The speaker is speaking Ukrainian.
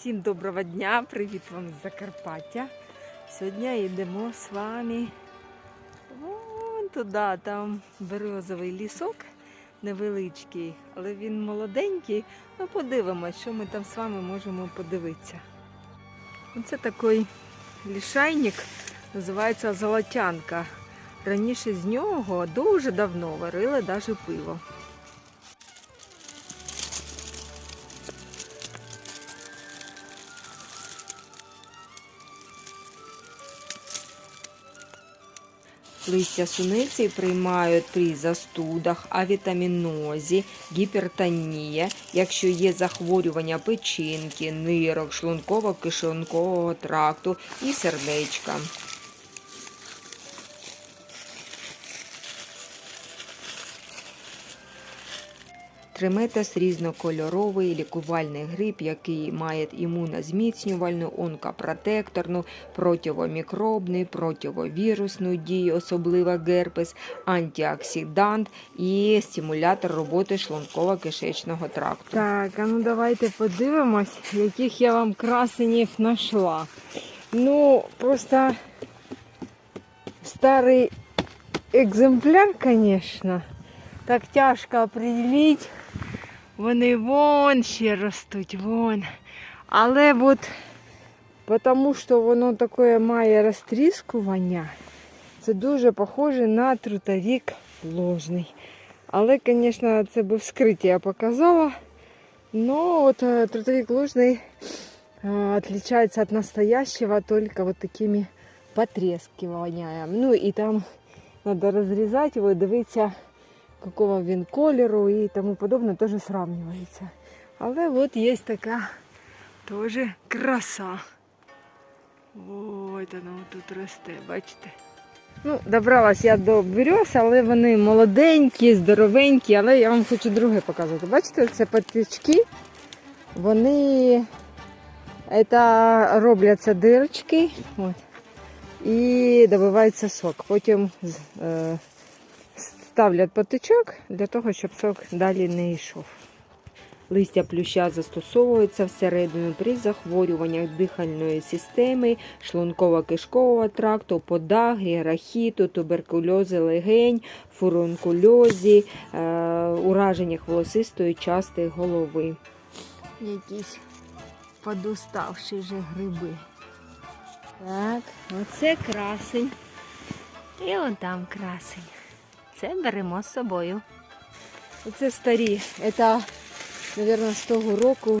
Всім доброго дня, привіт вам з Закарпаття. Сьогодні йдемо з вами вон туди, там березовий лісок невеличкий, але він молоденький. Ну, подивимось, що ми там з вами можемо подивитися. Це такий лішайник, називається Золотянка. Раніше з нього дуже давно варили навіть пиво. Листя суниці приймають при застудах, авітамінозі, гіпертонії, якщо є захворювання печінки, нирок, шлунково-кишонкового тракту і сердечка. Триметас різнокольоровий лікувальний гриб, який має імунозміцнювальну, онкопротекторну, противомікробний, противовірусну дію, особливо герпес, антиоксидант і стимулятор роботи шлунково-кишечного тракту. Так, а ну давайте подивимось, яких я вам красенів знайшла. Ну, просто старий екземпляр, звісно. Так тяжко определити. Вони вон ще ростуть, вон. Але от тому що воно таке має розтріскування, це дуже похоже на трутовік ложний. Але, звісно, це би вскриття показала. Но от е, трутовик ложный э, отличается от настоящего только вот такими потрескиваниями. Ну и там надо разрезать его и дивитися, какого він кольору і тому подобне, теж сравнюється. Але от є така теж краса. Ось воно тут росте, бачите? Ну, добралась я до берез, але вони молоденькі, здоровенькі, але я вам хочу друге показати. Бачите, це патички, вони це робляться дирочки от, і добивається сок. Потім е, ставлять патичок для того, щоб сок далі не йшов. Листя плюща застосовується всередину при захворюваннях дихальної системи, шлунково-кишкового тракту, подагрі, рахіту, туберкульозі легень, фурункульозі, е, ураженнях волосистої частини голови. Якісь подуставші вже гриби. Так, оце красень. І он там красень. Це беремо з собою. Оце старі. Це, мабуть, з того року